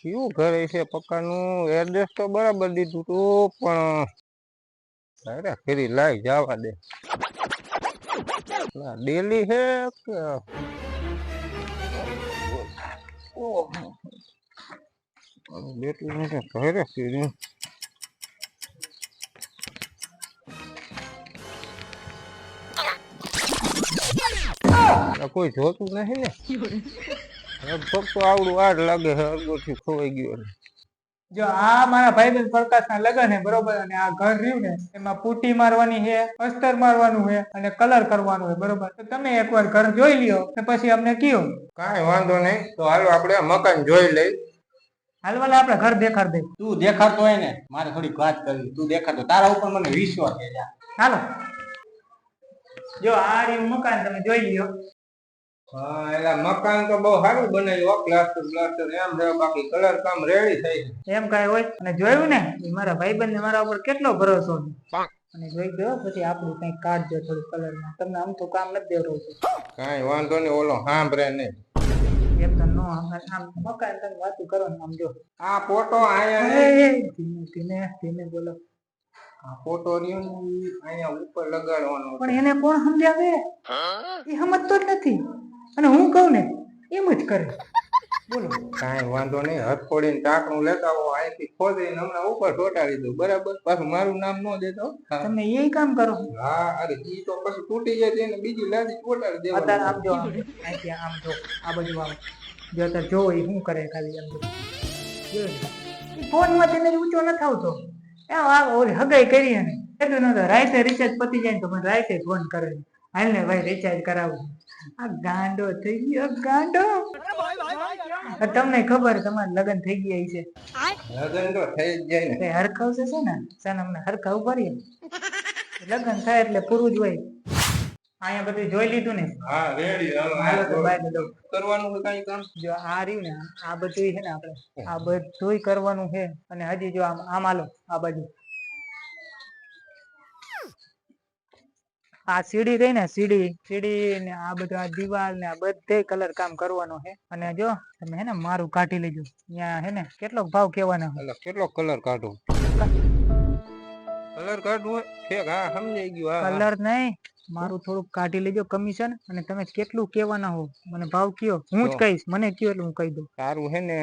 કયું ઘરે છે પક્કાનું એડ્રેસ તો બરાબર દીધું તું, પણ અરે ફેરી લાઈ જવા દે. ડેલી હે કોઈ જોતું નહીં ને? લગભગ આવડું આડ લાગે છે અડગોથી ખોવાઈ ગયો જો આ મારા ભાઈબંધ પ્રકાશ ના લગન હે બરોબર? અને આ ઘર રહ્યું ને એમાં પુટ્ટી મારવાની છે અસ્તર મારવાનું છે અને કલર કરવાનું છે બરોબર? તો તમે એકવાર ઘર જોઈ લ્યો ને પછી અમને કયો. કાંઈ વાંધો નહીં. તો હાલો આપણે મકાન જોઈ લઈ. હાલવાલા આપણે ઘર દેખાડ દે. તું દેખાતો હોય ને મારે થોડીક વાત કરવી. તું દેખાડતો. તારા ઉપર મને વિશ્વાસ છે જા. હાલો. જો આ રહ્યું મકાન તમે જોઈ લ્યો. એટલે મકાન તો બહુ સારું બનાવ્યું પ્લાસ્ટર પ્લાસ્ટર એમ છે બાકી કલર કામ રેડી થઈ છે એમ કાંઈ હોય? અને જોયું ને એ મારા ભાઈબંધ ને મારા ઉપર કેટલો ભરોસો છે અને જોઈ ગયો પછી આપણું કઈ કાઢજો થોડું કલરમાં. તમને આમ તો કામ નથી દેવડાવતું કાંઈ વાંધો નહીં ઓલો સાંભળે નહીં. એમ તો નો આમ આમ મકાન તમે વાતું કરો ને આમ જો. આ ફોટો આયા ધીમે ધીમે ધીમે બોલો. આ ફોટો રહ્યો અહીંયા ઉપર લગાડવાનો પણ એને કોણ સમજાવે? એ સમજતો જ નથી. અને હું કહું ને એમ જ કરે. બોલો. કાંઈ વાંધો નહીં હથોડીને ટાંકણું લેતા હો અહીંથી ખોદીને હમણાં ઉપર ચોટાડી દઉં બરાબર? પાછું મારું નામ ન દેતો. તમે એ કામ કરો. હા અરે ઈ તો પછી તૂટી જાય છે ને બીજી લાદી ચોંટાડી અત્યારે આમ જો અહીંથી આમ જો આ બાજુ આમ. જો અત્યારે જોવો એ શું કરે ખાલી આમ જો. ફોનમાં તેને ઊંચો નથી આવતો. એ આ ઓલી હગાઈ કરી એને. એટલું નતો રાઈતે રિચાર્જ પતી જાય તો મને રાતે ફોન કરે. હાલ ને ભાઈ રિચાર્જ કરાવું. આ ગાંડો થઈ ગયો ગાંડો. તમને ખબર તમારે લગ્ન થઈ ગયા છે? લગ્ન તો થઈ જાય ને. હરખાવશે છે ને? સન અમને હરખાવ કરીએ લગ્ન થાય એટલે પૂરું જ હોય. અહીંયા બધું જોઈ લીધું ને? હા રેડી હાલો હાલો. તો બાય દઉં કરવાનું છે કાંઈ કામ? જો આ રહ્યું ને આ બધું છે ને આપણે. આ બધું કરવાનું છે. અને હજી જો આમ આમ હાલો આ બાજુ. આ સીડી રહી ને સીડી સીડી ને આ બધું આ દિવાલ ને આ બધે કલર કામ કરવાનું છે. અને જો તમે હે ને મારું કાઢી લેજો. ત્યાં હે ને કેટલો ભાવ કેવાનો એટલે કેટલો કલર કાઢો? કલર કાઢવું હોય? ઠીક હા સમજાઈ ગયું હા, હા. કલર નહીં. મારું થોડુંક કાઢી લેજો કમિશન અને તમે કેટલું કેવાના હો મને ભાવ કયો. હું જ કહીશ મને કયો એટલે હું કહી દઉં. તારું હે ને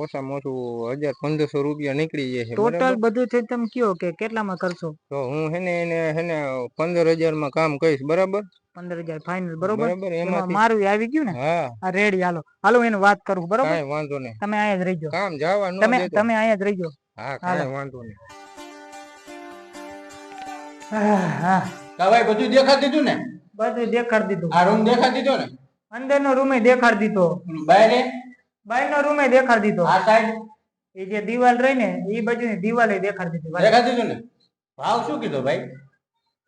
ઓછામાં ઓછું હજાર પંદરસો રૂપિયા નીકળી જાય ટોટલ બધું છે તમે કયો કે કેટલામાં કરશો? તો હું હે ને એને હે ને પંદર હજારમાં કામ કહીશ બરાબર? પંદર હજાર ફાઇનલ બરોબર? એમાં મારું આવી ગયું ને? હા. આ રેડી હાલો. હાલો એને વાત કરું બરોબર? વાંધો નહીં. તમે અહીંયા જ રહીજો. કામ જવાનું તમે તમે અહીંયા જ રહીજો. હા કાંઈ વાંધો નહીં. હા હા. કા બધું દેખાડી દીધું ને? બધું દેખાડી દીધું. આ રૂમ દેખાડી દીધો ને? અંદરનો રૂમે દેખાડી દીધો. બાયરે? બહારનો રૂમે દેખાડી દીધો. આ સાઈડ? એ જે દિવાલ રહી ને એ બાજુની દિવાલે દેખાડી દીધી. દેખાડી દીધું ને? ભાવ શું કીધો ભાઈ?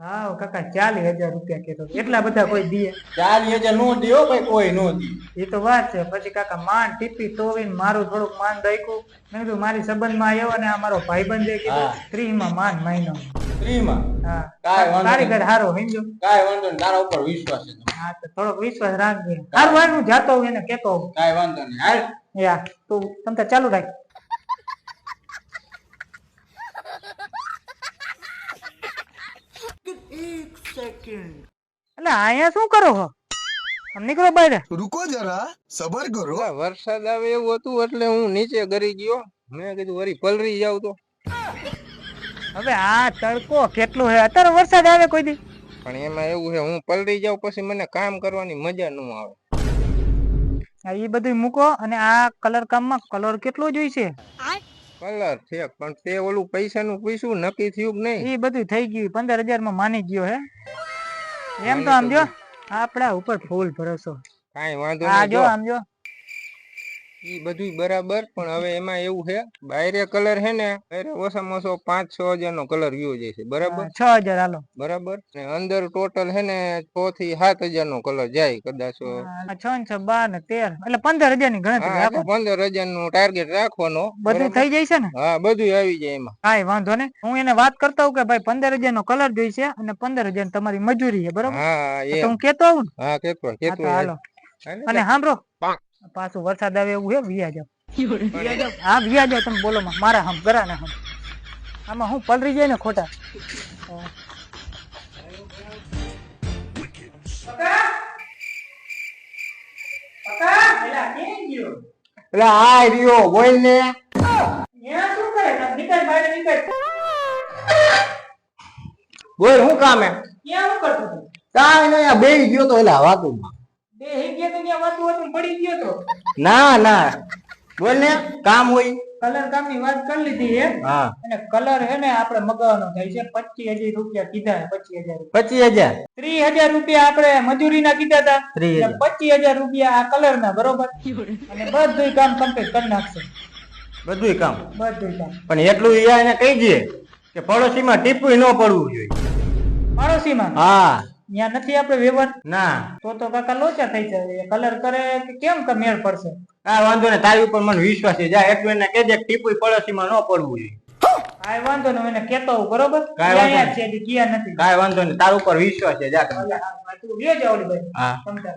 હા કાકા ચાલી હજાર રૂપિયા કીધો. એટલા બધા કોઈ દે ચાલી હજાર નો દો ભાઈ કોઈ નો દે. એ તો વાત છે. પછી કાકા માન ટીપી તોવીને મારું થોડુંક માન દાયકું મેં કીધું મારી સંબંધમાં આવ્યો ને આ મારો ભાઈબંધ છે કીધું હા. માન મહિનો. સ્ત્રીમાં? કાય વાંધો તારી ઘર હારો સમજો. કાય વાંધો નહીં. તારા ઉપર વિશ્વાસ છે હા તો થોડોક વિશ્વાસ રાખજે. હારું હારું હું જાતો એને કહેતો કાય વાંધો નહીં. હાલ. યા તું તમતા ચાલુ રાખ. એક સેકન્ડ એટલે અહીંયા શું કરો છો નીકળો બહાર. રૂકો જરા સબર કરો. વરસાદ આવે એવું હતું એટલે હું નીચે ગરી ગયો. મેં કીધું વરી પલરી જાઉં તો. હવે આ તડકો કેટલો હે? અત્યારે વરસાદ આવે કોઈ દી. પણ એમાં એવું છે હું પલરી જાઉં પછી મને કામ કરવાની મજા ન આવે. આ ઈ બધું મૂકો અને આ કલર કામમાં કલર કેટલો જોઈશે કલર છે પણ તે ઓલું પૈસાનું પૂછ્યું નક્કી થયું કે નહીં? એ બધું થઈ ગયું. પંદર હજારમાં માની ગયો હે. એમ તો આમ જો આપડા ઉપર ફૂલ ભરોસો. કઈ વાંધો આ જો. આમ જો. ઈ બધું બરાબર પણ હવે એમાં એવું છે બાયરે કલર છે ને બાયરે ઓછામાં ઓછો પાંચ છ હજાર નો કલર ગયો જશે બરાબર? છ હજાર હાલો. બરાબર? ને અંદર ટોટલ છે ને છ થી સાત હજાર નો કલર જાય કદાચ. છ ને છ બાર ને તેર એટલે પંદર હજારની ગણતરી રાખો. પંદર હજારનું ટાર્ગેટ રાખવાનો બધું થઈ જાય છે ને? હા બધું આવી જાય એમાં. કાંઈ વાંધો ને હું એને વાત કરતા હું કે ભાઈ પંદર હજાર નો કલર જોઈશે અને પંદર હજાર તમારી મજૂરી છે બરાબર? હા હું કેતો આવું હા કેતો કેતો હાલો. અને સાંભળો. પાછું વરસાદ આવે એવું હે વિયા જાવ વ્યાજો હા? જાવ તમે બોલો મારા હમ ગરા ને હમ. આમાં હું પલરી જાય ને ખોટા? એટલે આ રહ્યો બોલ ને. બોલ શું કામ એમ? કાંઈ નહીં આ બેહી ગયો તો એલા તો ના ના. બોલ ને કામ હોય. કલર કામની વાત કરી લીધી હે. હા. અને કલર હે ને આપણે મગાવવાનો થાય છે. પચીસ હજાર રૂપિયા કીધા પચીસ હજાર પચીસ હજાર. ત્રીસ હજાર રૂપિયા આપણે મજૂરી ના કીધા હતા. પચીસ હજાર રૂપિયા આ કલર ના બરોબર? અને બધું કામ કમ્પ્લીટ કરી નાખશે. બધું કામ. બધું કામ. પણ એટલું એને કહી દઈએ કે પડોશીમાં ટીપું ન પડવું જોઈએ. પાડોશીમાં? હા. ત્યાં નથી આપણે વ્યવહાર? ના. તો તો કાકા લોચા થઈ જાય. કલર કરે કે કેમ કે મેળ પડશે? આ વાંધો ને તારી ઉપર મને વિશ્વાસ છે. જા એટલું એને કહેજે કે ટીપું પડોશીમાં ન પડવું જોઈએ. આ વાંધો ને હું એને કેતો હું બરોબર? કાંઈ વાંધો છે કે નથી. કાંઈ વાંધો નહીં. તાર ઉપર વિશ્વાસ છે. જા તમે. તું વ્યો જાવ ઓલી ભાઈ હા. એટલે.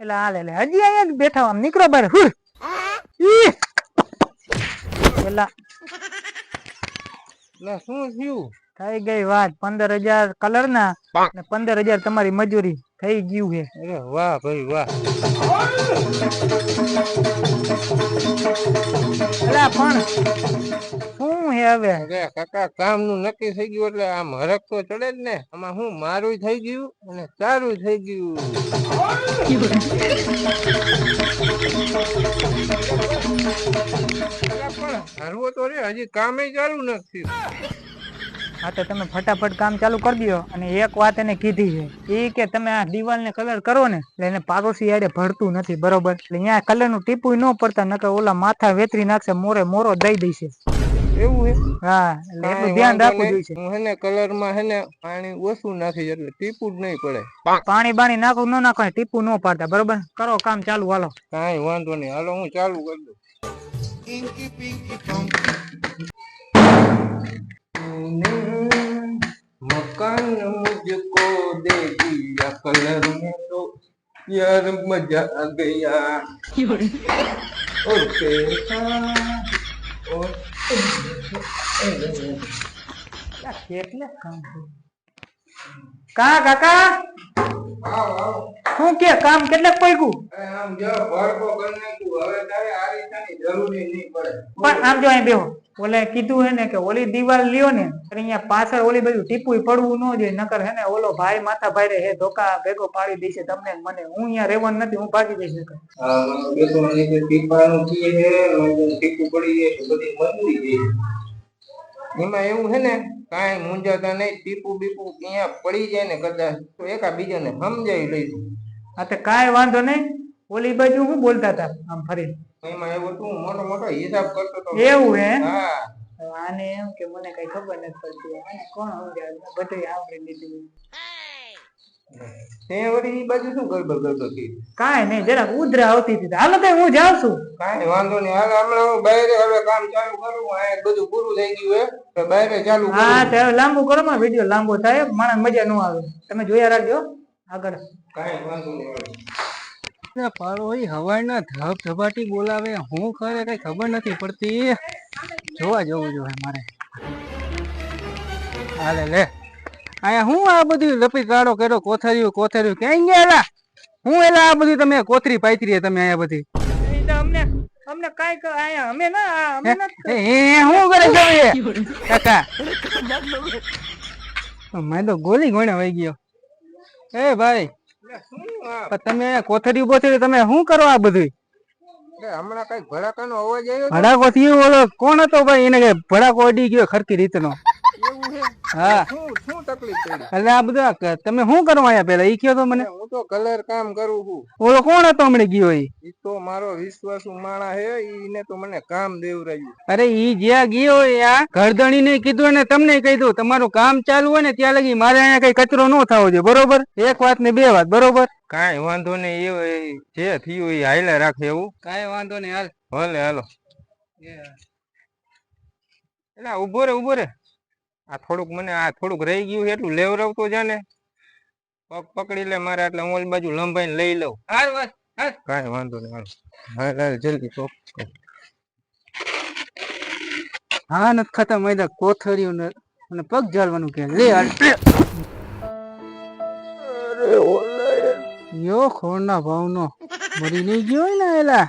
એટલે લે એટલે હજી અહીંયા બેઠા આમ નીકળો બાર. હુર. પેલા શું થયું? થઈ ગઈ વાત. પંદર હજાર કલર ના અને પંદર હજાર તમારી મજૂરી થઈ ગયું છે. અરે વાહ ભાઈ વાહ. અલા પણ શું હે હવે? અરે કાકા કામનું નક્કી થઈ ગયું એટલે આમ હરક તો ચડે જ ને. આમાં હું મારું થઈ ગયું અને તારું થઈ ગયું. હારવો તો રે હજી કામે ચાલુ નથી. હા તો તમે ફટાફટ કામ ચાલુ કરી દો અને એક વાત એને કીધી છે. એ કે તમે આ દિવાલ ને કલર કરો ને એટલે એને પાડોશી આડે ભરતું નથી બરોબર? એટલે અહીંયા કલરનું ટીપું ન પડતા નકર ઓલા માથા વેતરી નાખશે મોરે મોરો દઈ દેશે એવું હે? હા એટલે એટલું ધ્યાન રાખવું. જોઈએ. હું હેને કલરમાં હેને પાણી ઓછું નાખી એટલે ટીપું જ નહીં પડે. પાણી બાણી નાખવું ન નાખો ટીપું ન પાડતા બરોબર? કરો કામ ચાલુ હાલો. કાંઈ વાંધો નહીં. હાલો હું ચાલુ કરી દઉં. मकान मुझको दे दिया कलर में तो यार मजा आ गया और कैसा और કેટલે કામ કા કાકા આવ આવ શું કે કામ કેટલે પૈકું આમ જો ભરકો કરી નાખ્યું. હવે તારે આ રીતની જરૂરી નહીં પડે. પણ આમ જો અહીં બેહો. ઓલે કીધું હે ને કે ઓલી દિવાલ લ્યો ને અહીંયા પાછળ ઓલી બધું ટીપુય પડવું ન જોઈએ નકર હે ને ઓલો ભાઈ માથા ભાઈ રે હે ધોકા ભેગો પાડી દેશે તમને મને. હું અહીંયા રહેવાનું નથી હું ભાગી જઈશ નકર. બેસો ને ટીપાનું કીએ છે મને પડી જાય તો બધી મજૂરી ગઈ એમાં એવું છે ને કાંઈ મૂંઝાતા નહીં ટીપુ બીપું અહીંયા પડી જાય ને કદાચ તો એકા બીજાને સમજાવી લઈશું. હા તો કાંઈ વાંધો નહીં. ઓલી બાજુ હું બોલતા હતા આમ ફરી એમાં એવું તું મોટો મોટો હિસાબ કરતો તો એવું હે? હા. આને એમ કે મને કઈ ખબર નથી પડતી. આને કોણ સમજાવે? બધું આવડી લીધું. તે વળી બાજુ શું ગડબડ કરતો હતી? કાંઈ નહીં જરા ઉધરા આવતી હતી. હાલો કઈ હું જાઉં છું. કાંઈ વાંધો નહીં. હાલ હમણાં હું બહાર હવે કામ ચાલુ કરું. આ બધું પૂરું થઈ ગયું હે. તો બહાર ચાલુ હા તો લાંબુ કરો માં વીડિયો લાંબો થાય. માણસ મજા ન આવે. તમે જોયા રાખજો. આગળ. કાંઈ વાંધો નહીં પાડો હવાના ધબ ધબાટી બોલાવે હું કરે કઈ ખબર નથી પડતી. જોવા જવું જોઈએ મારે. હાલે લે. આયા હું આ બધું લપી કાઢો કર્યો કોથર્યું કોથર્યું ક્યાં ગયા એલા? હું એલા આ બધું તમે કોથરી પાથરી તમે અહીંયા બધી? અમને અમને કાઈ આયા અમે ના અમે એ હું કરે છો કાકા. મેં તો ગોલી ગોણે વહી ગયો. એ ભાઈ તમે કોથરી ઊભો બોથરી તમે શું કરો આ બધું હમણાં કંઈક ભડાકાનો અવાજ આવ્યો ભડાકો થયો ઓલો કોણ હતો ભાઈ? એને ભડાકો અડી ગયો ખરકી રીતનો. એવું છે? હા. શું તકલીફ પડી. એટલે આ બધું તમે શું કરો અહીંયા પેલા ઈ કયો તો મને. હું તો કલર કામ કરું છું. ઓલો કોણ હતો હમણે ગયો ઈ ઈ તો મારો વિશ્વાસુ માણા હે ઈને તો મને કામ દેવરાયું અરે ઈ જ્યાં ગયો આ ઘરધણી ને કીધું ને તમને દઉં તમારું કામ ચાલુ હોય ને ત્યાં લગી મારે અહીંયા કઈ કચરો ન થવો જોઈએ બરોબર? એક વાત ને બે વાત બરોબર? કઈ વાંધો નહીં એ જે થયું એ હાઈલા રાખે એવું. કઈ વાંધો નહીં હાલ. ભલે હાલો. એટલે ઊભો રે ઊભો રે. આ થોડુંક મને આ થોડુંક રહી ગયું છે એટલું લેવરાવતો જા ને. પગ પકડી લે મારે એટલે હું ઓલી બાજુ લંબાઈને લઈ લઉં. હાલ બસ હાલ. કાંઈ વાંધો નહીં હાલ. હાલ હાલ જલ્દી પગ હા નથી ખાતા મેદા કોથળીઓ ને અને પગ જાળવાનું કે. લે હાલ. યો ખોરના ભાવનો. મરી નહીં ગયો હોય ને એલા.